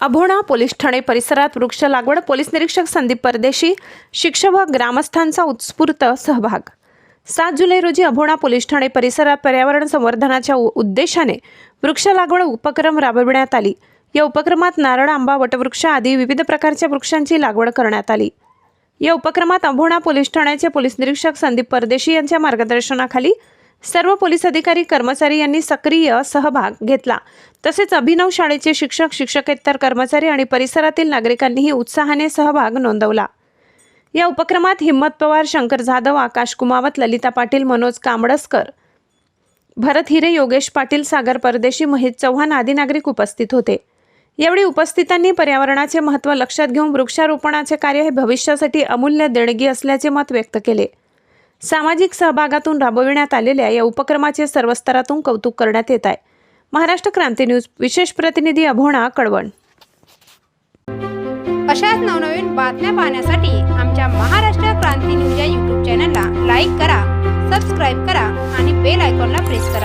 Abhona police Thane परिसरात वृक्ष लागवड पोलीस निरीक्षक संदीप परदेशी शिक्षक व ग्रामस्थांचा उत्स्फूर्त सहभाग. सात जुलै रोजी अभोणा पोलीस ठाणे परिसरात पर्यावरण संवर्धनाच्या उ- उद्देशाने वृक्ष लागवड उपक्रम राबविण्यात आली. या उपक्रमात नारळ आंबा वटवृक्ष आदी विविध प्रकारच्या वृक्षांची लागवड करण्यात आली. या उपक्रमात अभोणा पोलीस ठाण्याचे पोलीस निरीक्षक संदीप परदेशी यांच्या मार्गदर्शनाखाली सर्व पोलीस अधिकारी कर्मचारी यांनी सक्रिय सहभाग घेतला. तसेच अभिनव शाळेचे शिक्षक शिक्षकेतर कर्मचारी आणि परिसरातील नागरिकांनीही उत्साहाने सहभाग नोंदवला. या उपक्रमात हिम्मत पवार शंकर जाधव आकाश कुमावत ललिता पाटील मनोज कांबडसकर भरत हिरे योगेश पाटील सागर परदेशी महेश चव्हाण आदी नागरिक उपस्थित होते. यावेळी उपस्थितांनी पर्यावरणाचे महत्त्व लक्षात घेऊन वृक्षारोपणाचे कार्य हे भविष्यासाठी अमूल्य देणगी असल्याचे मत व्यक्त केले. सामाजिक सहभागातून राबविण्यात आलेल्या या उपक्रमाचे सर्व स्तरातून कौतुक करण्यात येत आहे. महाराष्ट्र क्रांती न्यूज विशेष प्रतिनिधी अभोणा कळवण. अशाच नवनवीन बातम्या पाहण्यासाठी आमच्या महाराष्ट्र क्रांती न्यूज या यूट्यूब चॅनलला लाईक करा सबस्क्राईब करा आणि बेल आयकॉनला प्रेस करा.